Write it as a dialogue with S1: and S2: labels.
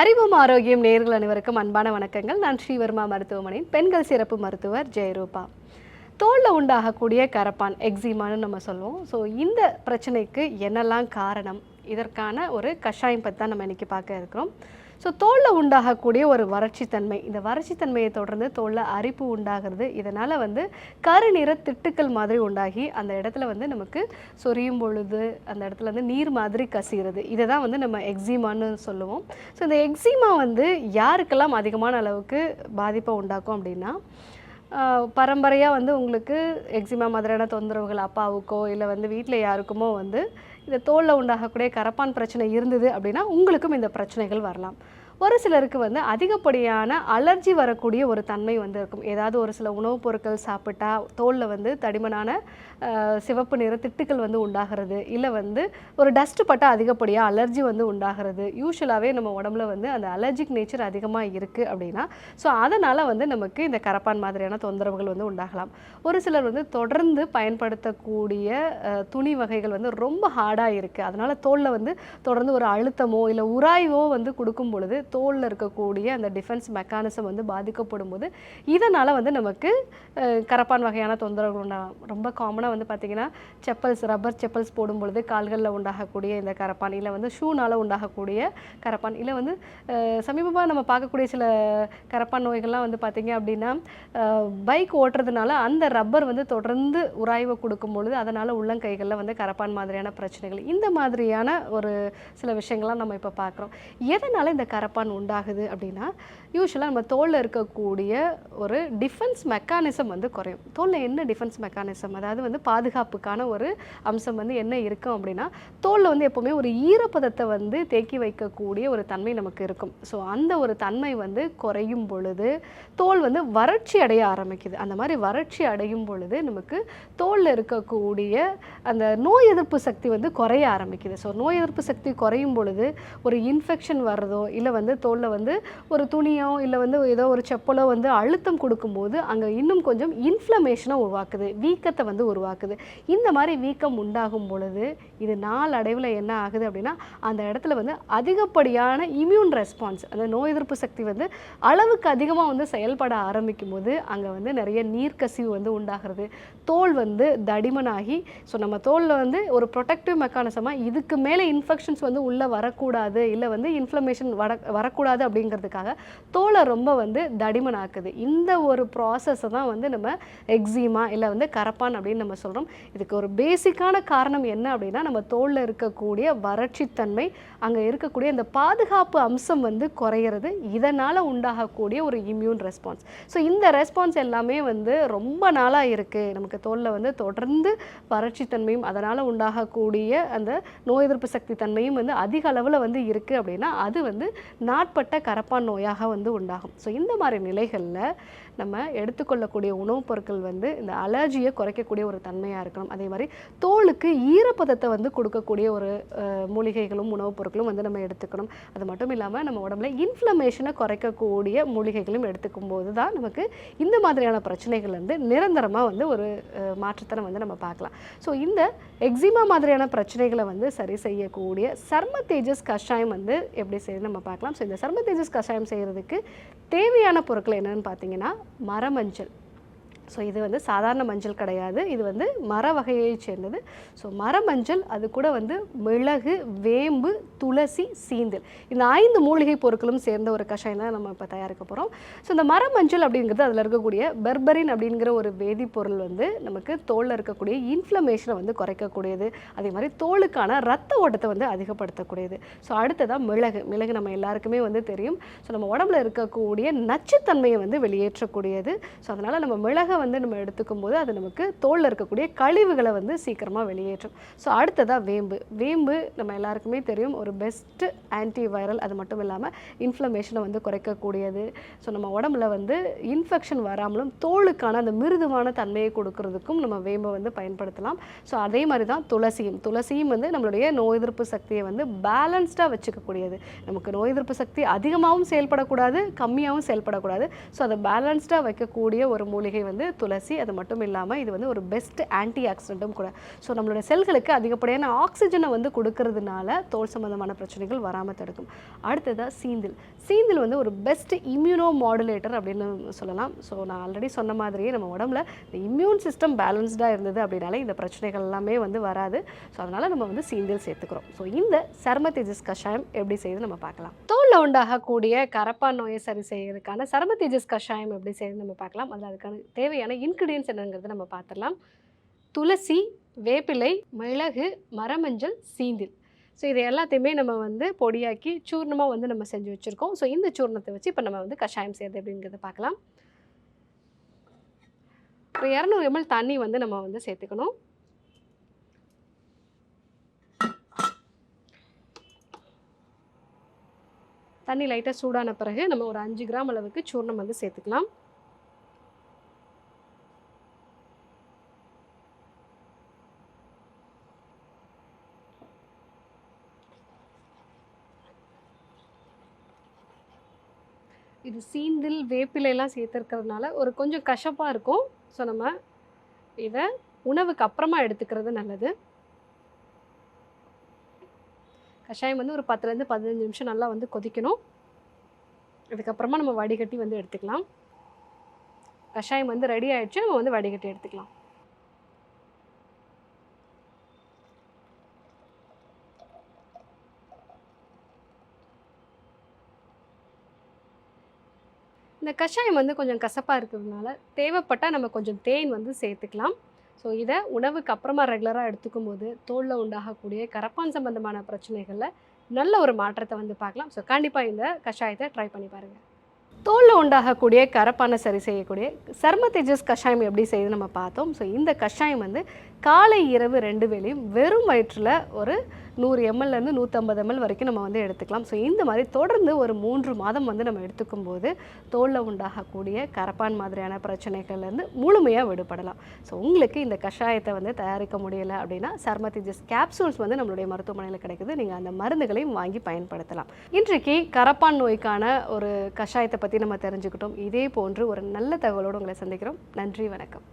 S1: அறிவும் ஆரோக்கியம் நேர்கள் அனைவருக்கும் அன்பான வணக்கங்கள். நான் ஸ்ரீவர்மா மருத்துவமனையின் பெண்கள் சிறப்பு மருத்துவர் ஜெயரூபா. தோலில் உண்டாகக்கூடிய கரப்பான் எக்ஸிமான்னு நம்ம சொல்லுவோம். ஸோ இந்த பிரச்சனைக்கு என்னெல்லாம் காரணம்? இதற்கான ஒரு கஷாயம் பற்றி தான் நம்ம இன்றைக்கி பார்க்க இருக்கிறோம். ஸோ தோலில் உண்டாகக்கூடிய ஒரு வறட்சித்தன்மை. இந்த வறட்சித்தன்மையை தொடர்ந்து தோலில் அரிப்பு உண்டாகிறது. இதனால் வந்து கருநிற திட்டுக்கள் மாதிரி உண்டாகி அந்த இடத்துல வந்து நமக்கு சொரியும் பொழுது அந்த இடத்துல வந்து நீர் மாதிரி கசிகிறது. இதை தான் வந்து நம்ம எக்ஸிமான்னு சொல்லுவோம். ஸோ இந்த எக்ஸிமா வந்து யாருக்கெல்லாம் அதிகமான அளவுக்கு பாதிப்பை உண்டாக்கும் அப்படின்னா பரம்பரையாக வந்து உங்களுக்கு எக்ஸிமா மாதிரியான தொந்தரவுகள் அப்பாவுக்கோ இல்லை வந்து வீட்டில் யாருக்குமோ வந்து இந்த தோலில் உண்டாகக்கூடிய கரப்பான் பிரச்சனை இருந்தது அப்படின்னா உங்களுக்கும் இந்த பிரச்சனைகள் வரலாம். ஒரு சிலருக்கு வந்து அதிகப்படியான அலர்ஜி வரக்கூடிய ஒரு தன்மை வந்து இருக்கும். ஏதாவது ஒரு சில உணவுப் பொருட்கள் சாப்பிட்டா தோலில் வந்து தடிமனான சிவப்பு நிற திட்டுக்கள் வந்து உண்டாகிறது. இல்லை வந்து ஒரு டஸ்ட் பட்டால் அதிகப்படியாக அலர்ஜி வந்து உண்டாகிறது. யூஸ்வலாகவே நம்ம உடம்புல வந்து அந்த அலர்ஜிக் நேச்சர் அதிகமாக இருக்குது அப்படின்னா ஸோ அதனால் வந்து நமக்கு இந்த கரப்பான் மாதிரியான தொந்தரவுகள் வந்து உண்டாகலாம். ஒரு சிலர் வந்து தொடர்ந்து பயன்படுத்தக்கூடிய துணி வகைகள் வந்து ரொம்ப ஹார்டாக இருக்குது அதனால் தோலில் வந்து தொடர்ந்து ஒரு அழுத்தமோ இல்லை உராய்வோ வந்து கொடுக்கும் பொழுது தோலில் இருக்கக்கூடிய அந்த டிஃபென்ஸ் மெக்கானிசம் வந்து பாதிக்கப்படும் போது இதனால் வந்து நமக்கு கரப்பான் வகையான தொந்தரவுகள் உண்டாகும் ரொம்ப காமனாக வந்து பார்த்திங்கன்னா செப்பல்ஸ் ரப்பர் செப்பல்ஸ் போடும் பொழுது கால்களில் உண்டாகக்கூடிய இந்த கரப்பான் இல்லை வந்து ஷூனால் உண்டாகக்கூடிய கரப்பான் இல்லை வந்து சமீபமாக நம்ம பார்க்கக்கூடிய சில கரப்பான் நோய்கள்லாம் வந்து பார்த்திங்க அப்படின்னா பைக் ஓட்டுறதுனால அந்த ரப்பர் வந்து தொடர்ந்து உராய்வை கொடுக்கும் பொழுது அதனால் உள்ளங்கைகளில் வந்து கரப்பான் மாதிரியான பிரச்சனைகள் இந்த மாதிரியான ஒரு சில விஷயங்கள்லாம் நம்ம இப்போ பார்க்குறோம். எதனால் இந்த கரப்பான் உண்டாகுது அப்படின்னா யூஸ்வலாக நம்ம தோலில் இருக்கக்கூடிய ஒரு டிஃபென்ஸ் மெக்கானிசம் வந்து குறையும். தோலில் என்ன டிஃபென்ஸ் மெக்கானிசம் அதாவது வந்து பாதுகாப்புக்கான ஒரு அம்சம் வந்து என்ன இருக்கும் அப்படின்னா தோலில் வந்து எப்போவுமே ஒரு ஈரப்பதத்தை வந்து தேக்கி வைக்கக்கூடிய ஒரு தன்மை நமக்கு இருக்கும். ஸோ அந்த ஒரு தன்மை வந்து குறையும் பொழுது தோல் வந்து வறட்சி அடைய ஆரம்பிக்குது. அந்த மாதிரி வறட்சி அடையும் பொழுது நமக்கு தோலில் இருக்கக்கூடிய அந்த நோய் எதிர்ப்பு சக்தி வந்து குறைய ஆரம்பிக்குது. ஸோ நோய் எதிர்ப்பு சக்தி குறையும் பொழுது ஒரு இன்ஃபெக்ஷன் வர்றதோ இல்லை வந்து தோலில் வந்து ஒரு துணியோ இல்லை வந்து ஏதோ ஒரு செப்பலோ வந்து அழுத்தம் கொடுக்கும்போது அங்கே இன்னும் கொஞ்சம் இன்ஃப்ளமேஷனை உருவாக்குது. வீக்கத்தை வந்து உருவாக்குது. இந்த மாதிரி வீக்கம் உண்டாகும் பொழுது இது நாள் அடைவில் என்ன ஆகுது அப்படின்னா அந்த இடத்துல வந்து அதிகப்படியான இம்யூன் ரெஸ்பான்ஸ் அந்த நோய் எதிர்ப்பு சக்தி வந்து அளவுக்கு அதிகமாக வந்து செயல்பட ஆரம்பிக்கும் போது அங்கே வந்து நிறைய நீர்க்கசிவு வந்து உண்டாகிறது. தோல் வந்து தடிமனாகி ஸோ நம்ம தோலில் வந்து ஒரு ப்ரொடெக்டிவ் மெக்கானிசமாக இதுக்கு மேலே இன்ஃபெக்ஷன்ஸ் வந்து உள்ளே வரக்கூடாது இல்லை வந்து இன்ஃப்ளமேஷன் வட வரக்கூடாது அப்படிங்கிறதுக்காக தோலை ரொம்ப வந்து தடிமனாக்குது. இந்த ஒரு ப்ராசஸை தான் வந்து நம்ம எக்ஸிமா இல்லை வந்து கரப்பான் அப்படின்னு நம்ம சொல்கிறோம் இதுக்கு ஒரு பேசிக்கான காரணம் என்ன அப்படின்னா நம்ம தோலில் இருக்கக்கூடிய வறட்சித்தன்மை அங்கே இருக்கக்கூடிய அந்த பாதுகாப்பு அம்சம் வந்து குறையிறது. இதனால் உண்டாகக்கூடிய ஒரு இம்யூன் ரெஸ்பான்ஸ் ஸோ இந்த ரெஸ்பான்ஸ் எல்லாமே வந்து ரொம்ப நாளாக இருக்குது நமக்கு தோலில் வந்து தொடர்ந்து வறட்சித்தன்மையும் அதனால் உண்டாகக்கூடிய அந்த நோய் எதிர்ப்பு சக்தி தன்மையும் வந்து அதிக அளவில் வந்து இருக்குது அப்படின்னா அது வந்து நாட்பட்ட கரப்பான் நோயாக வந்து உண்டாகும். ஸோ இந்த மாதிரி நிலைகளில் நம்ம எடுத்துக்கொள்ளக்கூடிய உணவுப் பொருட்கள் வந்து இந்த அலர்ஜியை குறைக்கக்கூடிய ஒரு தன்மையாக இருக்கணும். அதே மாதிரி தோலுக்கு ஈரப்பதத்தை வந்து கொடுக்கக்கூடிய ஒரு மூலிகைகளும் உணவுப் பொருட்களும் வந்து நம்ம எடுத்துக்கணும். அது மட்டும் இல்லாமல் நம்ம உடம்புல இன்ஃப்ளமேஷனை குறைக்கக்கூடிய மூலிகைகளும் எடுத்துக்கும் போது தான் நமக்கு இந்த மாதிரியான பிரச்சனைகள் வந்து நிரந்தரமாக வந்து ஒரு மாற்றத்தை வந்து நம்ம பார்க்கலாம். ஸோ இந்த எக்ஸிமா மாதிரியான பிரச்சனைகளை வந்து சரி செய்யக்கூடிய சர்ம தேஜஸ் கஷாயம் வந்து எப்படி செய்யுது நம்ம பார்க்கலாம். ஸோ இந்த சர்ம தேஜஸ் கஷாயம் செய்கிறதுக்கு தேவையான பொருட்கள் என்னென்னு பார்த்தீங்கன்னா மரமஞ்சள். ஸோ இது வந்து சாதாரண மஞ்சள் கிடையாது. இது வந்து மர வகையை சேர்ந்தது. ஸோ மரமஞ்சள் அது கூட வந்து மிளகு வேம்பு துளசி சீந்தல். இந்த ஐந்து மூலிகை பொருட்களும் சேர்ந்த ஒரு கஷாயம் தான் நம்ம இப்போ தயாரிக்க போகிறோம் ஸோ இந்த மரமஞ்சள் அப்படிங்கிறது அதில் இருக்கக்கூடிய பெர்பரின் அப்படிங்கிற ஒரு வேதிப்பொருள் வந்து நமக்கு தோலில் இருக்கக்கூடிய இன்ஃப்ளமேஷனை வந்து குறைக்கக்கூடியது. அதே மாதிரி தோலுக்கான ரத்த ஓட்டத்தை வந்து அதிகப்படுத்தக்கூடியது. ஸோ அடுத்ததாக மிளகு. மிளகு நம்ம எல்லாருக்குமே வந்து தெரியும். ஸோ நம்ம உடம்புல இருக்கக்கூடிய நச்சுத்தன்மையை வந்து வெளியேற்றக்கூடியது. ஸோ அதனால் நம்ம மிளகை வந்து நம்ம எடுத்துக்கும் போது அது நமக்கு தோலில் இருக்கக்கூடிய கழிவுகளை வந்து சீக்கிரமாக வெளியேற்றும். ஸோ அடுத்ததாக வேம்பு. வேம்பு நம்ம எல்லாருக்குமே தெரியும். ஒரு பெஸ்ட்டு ஆன்டி வைரல் அது மட்டும் இல்லாமல் இன்ஃப்ளமேஷனை வந்து குறைக்கக்கூடியது. ஸோ நம்ம உடம்புல வந்து இன்ஃபெக்ஷன் வராமலும் தோலுக்கான அந்த மிருதுவான தன்மையை கொடுக்கறதுக்கும் நம்ம வேம்பை வந்து பயன்படுத்தலாம். ஸோ அதே மாதிரி தான் துளசியும். துளசியும் வந்து நம்மளுடைய நோய் எதிர்ப்பு சக்தியை வந்து பேலன்ஸ்டாக வச்சுக்கக்கூடியது. நமக்கு நோய் எதிர்ப்பு சக்தி அதிகமாகவும் செயல்படக்கூடாது கம்மியாகவும் செயல்படக்கூடாது. ஸோ அதை பேலன்ஸ்டாக வைக்கக்கூடிய ஒரு மூலிகை வந்து வந்து துளசி அது மட்டும் இல்லாமல் இது வந்து ஒரு பெஸ்ட் ஆன்டி ஆக்சிடென்ட்டும் கூட. ஸோ நம்மளோட செல்களுக்கு அதிகப்படியான ஆக்சிஜனை வந்து கொடுக்கறதுனால தோல் சம்மந்தமான பிரச்சனைகள் வராமல் தடுக்கும். அடுத்ததாக சீந்தில். சீந்தில் வந்து ஒரு பெஸ்ட் இம்யூனோ மாடுலேட்டர் அப்படின்னு சொல்லலாம். ஸோ நான் ஆல்ரெடி சொன்ன மாதிரியே நம்ம உடம்புல இந்த இம்யூன் சிஸ்டம் பேலன்ஸ்டாக இருந்தது அப்படின்னாலே இந்த பிரச்சனைகள் எல்லாமே வந்து வராது. ஸோ அதனால் நம்ம வந்து சீந்தில் சேர்த்துக்கிறோம். ஸோ இந்த சர்ம தேஜஸ் கஷாயம் எப்படி செய்யுது நம்ம பார்க்கலாம். தோலில் உண்டாகக்கூடிய கரப்பான் நோயை சரி செய்யறதுக்கான சரம தேஜஸ் கஷாயம் எப்படி செய்யுது நம்ம பார்க்கலாம். அதில் அதுக்கான தேவையான இன்க்ரீடியன்ஸ் என்னங்கிறத நம்ம பார்த்துடலாம். துளசி வேப்பிலை மிளகு மரமஞ்சள் சீந்தில். ஸோ இது எல்லாத்தையுமே நம்ம வந்து பொடியாக்கி சூர்ணமாக வந்து நம்ம செஞ்சு வச்சுருக்கோம். ஸோ இந்த சூர்ணத்தை வச்சு இப்போ நம்ம வந்து கஷாயம் செய்யறது அப்படிங்கிறத பார்க்கலாம். ஒரு இரநூறு எம்எல் தண்ணி வந்து நம்ம வந்து சேர்த்துக்கணும். தண்ணி லைட்டாக சூடான பிறகு நம்ம ஒரு அஞ்சு கிராம் அளவுக்கு சூர்ணம் வந்து சேர்த்துக்கலாம். இது சீந்தில் வேப்பிலையெல்லாம் சேர்த்துருக்கிறதுனால ஒரு கொஞ்சம் கசப்பாக இருக்கும். ஸோ நம்ம இதை உணவுக்கு அப்புறமா எடுத்துக்கிறது நல்லது. கஷாயம் வந்து ஒரு பத்துலேருந்து பதினஞ்சு நிமிஷம் நல்லா வந்து கொதிக்கணும். அதுக்கப்புறமா நம்ம வடிகட்டி வந்து எடுத்துக்கலாம். கஷாயம் வந்து ரெடி ஆகிடுச்சு நம்ம வந்து வடிகட்டி எடுத்துக்கலாம். இந்த கஷாயம் வந்து கொஞ்சம் கசப்பாக இருக்கிறதுனால தேவைப்பட்டால் நம்ம கொஞ்சம் தேன் வந்து சேர்த்துக்கலாம். ஸோ இதை உணவுக்கு அப்புறமா ரெகுலராக எடுத்துக்கும் போது தோலில் உண்டாகக்கூடிய கரப்பான் சம்பந்தமான பிரச்சனைகளில் நல்ல ஒரு மாற்றத்தை வந்து பார்க்கலாம். ஸோ கண்டிப்பாக இந்த கஷாயத்தை ட்ரை பண்ணி பாருங்கள் தோலில் உண்டாகக்கூடிய கரப்பானை சரி செய்யக்கூடிய சர்ம தேஜஸ் கஷாயம் எப்படி செய்யுது நம்ம பார்த்தோம். ஸோ இந்த கஷாயம் வந்து காலை இரவு ரெண்டு வேளையும் வெறும் வயிற்றில் ஒரு நூறு எம்எல்லேருந்து நூற்றம்பது எம்எல் வரைக்கும் நம்ம வந்து எடுத்துக்கலாம். ஸோ இந்த மாதிரி தொடர்ந்து ஒரு மூன்று மாதம் வந்து நம்ம எடுத்துக்கும் போது தோலில் உண்டாகக்கூடிய கரப்பான் மாதிரியான பிரச்சனைகள்லேருந்து முழுமையாக விடுபடலாம். ஸோ உங்களுக்கு இந்த கஷாயத்தை வந்து தயாரிக்க முடியலை அப்படின்னா சர்மத்திஜஸ் கேப்சூல்ஸ் வந்து நம்மளுடைய மருத்துவமனையில் கிடைக்குது. நீங்கள் அந்த மருந்துகளையும் வாங்கி பயன்படுத்தலாம். இன்றைக்கு கரப்பான் நோய்க்கான ஒரு கஷாயத்தை பற்றி நம்ம தெரிஞ்சுக்கிட்டோம். இதே போன்று ஒரு நல்ல தகவலோடு உங்களை சந்திக்கிறோம். நன்றி வணக்கம்.